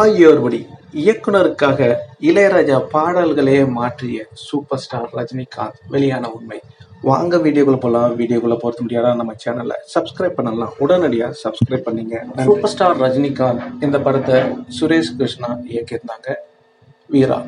ஆகியோர்படி இயக்குனருக்காக இளையராஜா பாடல்களே மாற்றிய super star Rajinikanth வெளியான உண்மை. வாங்க வீடியோக்குள்ள போகலாம் வீடியோக்குள்ள பொறுத்த முடியாதா? நம்ம சேனலை சப்ஸ்கிரைப் பண்ணலாம். உடனடியாக சப்ஸ்கிரைப் பண்ணீங்க. சூப்பர் ஸ்டார் ரஜினிகாந்த் இந்த படத்தை சுரேஷ் கிருஷ்ணா இயக்கியிருந்தாங்க. வீரா.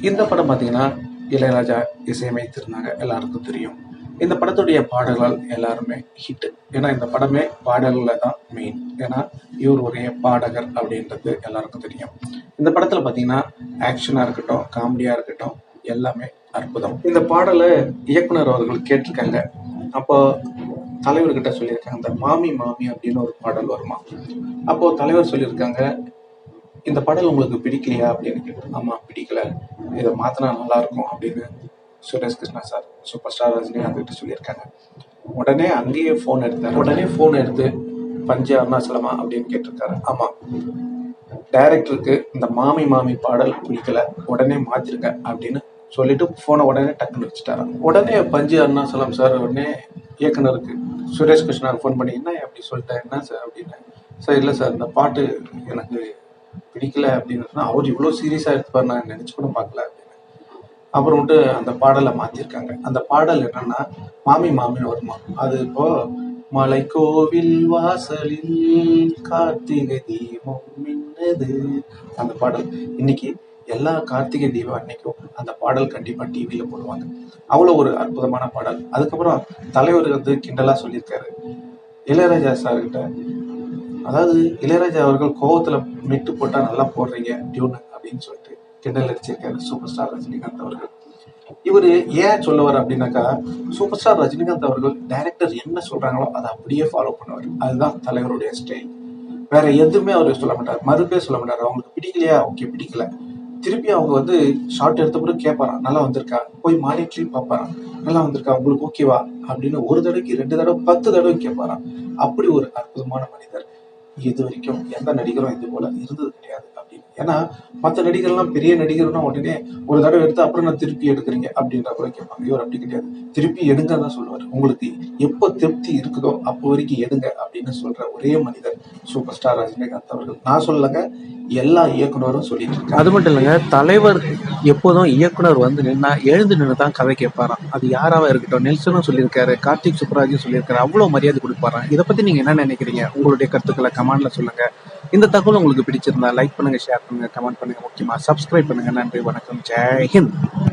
இந்த படம் பார்த்தீங்கன்னா இளையராஜா இசையமைத்திருந்தாங்க. எல்லாருக்கும் தெரியும். இந்த படத்துடைய பாடல்கள் எல்லாருமே ஹிட் ஏன்னா இந்த படமே பாடல்கள் தான் மெயின் ஏன்னா இவர் ஒரே பாடகர் அப்படின்றது எல்லாருக்கும் தெரியும். இந்த படத்தில் பார்த்தீங்கன்னா ஆக்ஷனாக இருக்கட்டும் காமெடியாக இருக்கட்டும் எல்லாமே அற்புதம். இந்த பாடலை இயக்குனர் அவர்கள் கேட்டிருக்காங்க. அப்போ தலைவர்கிட்ட சொல்லியிருக்காங்க இந்த மாமி மாமி அப்படின்னு ஒரு பாடல் வருமா? அப்போது தலைவர் சொல்லியிருக்காங்க இந்த பாடல் உங்களுக்கு பிடிக்கலையா? அப்படின்னு கேட்டு ஆமாம் பிடிக்கல. இதை மாற்றினா நல்லாயிருக்கும் அப்படின்னு Suresh Krishna sir super star Rajinikanth கிட்ட சொல்லியிருக்காங்க. உடனே அங்கேயே ஃபோன் எடுத்தார். உடனே ஃபோன் எடுத்து பஞ்சு அருணாச்சலமா அப்படின்னு கேட்டிருக்காரு. ஆமாம் டைரக்டருக்கு இந்த மாமி மாமி பாடல் பிடிக்கல. உடனே மாற்றிருங்க அப்படின்னு சொல்லிட்டு ஃபோனை உடனே டக்குன்னு வச்சுட்டாராம் உடனே பஞ்சு அருணாசலம் சார் உடனே இயக்குனருக்கு சுரேஷ் கிருஷ்ணாவுக்கு ஃபோன் பண்ணி என்ன அப்படி சொல்லிட்டேன் என்ன சார்? அப்படின்னு. சார் இல்லை சார் இந்த பாட்டு எனக்கு பிடிக்கல அப்படின்னு சொன்னால் அவர் இவ்வளோ சீரியஸாக எடுத்துப்பார் நான் நினச்சி கூட பார்க்கல அப்புறம் வந்துட்டு அந்த பாடலை மாற்றிருக்காங்க அந்த பாடல் என்னன்னா மாமி மாமின்னு வருமா அது இப்போ மலைக்கோவில் வாசலில் கார்த்திகை தீபம் மின்னது. அந்த பாடல். இன்னைக்கு எல்லா கார்த்திகை தீபம் அன்னைக்கும் அந்த பாடல் கண்டிப்பாக டிவியில் போடுவாங்க. அவ்வளோ ஒரு அற்புதமான பாடல். அதுக்கப்புறம் தலைவர் வந்து கிண்டலாக சொல்லியிருக்காரு. இளையராஜா சார்கிட்ட அதாவது இளையராஜா அவர்கள் கோவத்தில் மிட்டு போட்டால் நல்லா போடுறீங்க டியூன் அப்படின்னு சொல்லிட்டு. கிண்டல் அடிச்சிருக்காரு சூப்பர் ஸ்டார் ரஜினிகாந்த் அவர்கள். இவர் ஏன் சொல்லுவார் அப்படின்னாக்கா சூப்பர் ஸ்டார் ரஜினிகாந்த் அவர்கள் டைரக்டர் என்ன சொல்றாங்களோ அதை அப்படியே ஃபாலோ பண்ணுவார். அதுதான் தலைவருடைய ஸ்டைல் வேற எதுவுமே அவர் சொல்ல மாட்டார். மறுப்பே சொல்ல மாட்டார். அவங்களுக்கு பிடிக்கலையா? ஓகே பிடிக்கல. திருப்பி அவங்க வந்து ஷார்ட் எடுத்த பிறகு கேட்பாராம். நல்லா வந்திருக்கா? போய் மானிட்டரியும் பார்ப்பாராம். நல்லா வந்திருக்கா? உங்களுக்கு ஓகேவா அப்படின்னு ஒரு தடவைக்கு ரெண்டு தடவை பத்து தடவை கேட்பாராம். அப்படி ஒரு அற்புதமான மனிதர். இது வரைக்கும் எந்த நடிகரும் இது போல இருந்தது கிடையாது. ஏன்னா மற்ற நடிகர்லாம் பெரிய நடிகர்னா உடனே ஒரு தடவை எடுத்து அப்புறம் நான் திருப்பி எடுக்கிறீங்க அப்படின்ற கூட கேட்பாங்க. இவர் அப்படி கிடையாது. திருப்பி எடுங்க தான் சொல்லுவார். உங்களுக்கு எப்போ திருப்தி இருக்குதோ அப்போ வரைக்கும் எடுங்க அப்படின்னு சொல்ற ஒரே மனிதர் சூப்பர் ஸ்டார் ரஜினிகாந்த் அவர்கள். நான் சொல்லலைங்க. எல்லா இயக்குனரும் சொல்லிட்டு இருக்காங்க அது மட்டும் இல்லைங்க தலைவர் எப்போதும் இயக்குனர் வந்து நின்னா எழுந்து நின்று தான் கதை கேட்பாராம். அது யாராவா இருக்கட்டும் நெல்சனும் சொல்லியிருக்காரு கார்த்திக் சுப்ராஜும் சொல்லியிருக்காரு அவ்வளோ மரியாதை கொடுப்பாராம். இதை பத்தி நீங்க என்ன நினைக்கிறீங்க? உங்களுடைய கருத்துக்களை கமெண்ட்ல சொல்லுங்க. இந்த தகவல் உங்களுக்கு பிடிச்சிருந்தா லைக் பண்ணுங்க ஷேர் பண்ணுங்க கமெண்ட் பண்ணுங்க. முக்கியமா சப்ஸ்கிரைப் பண்ணுங்க. நன்றி வணக்கம். ஜெய் ஹிந்த்.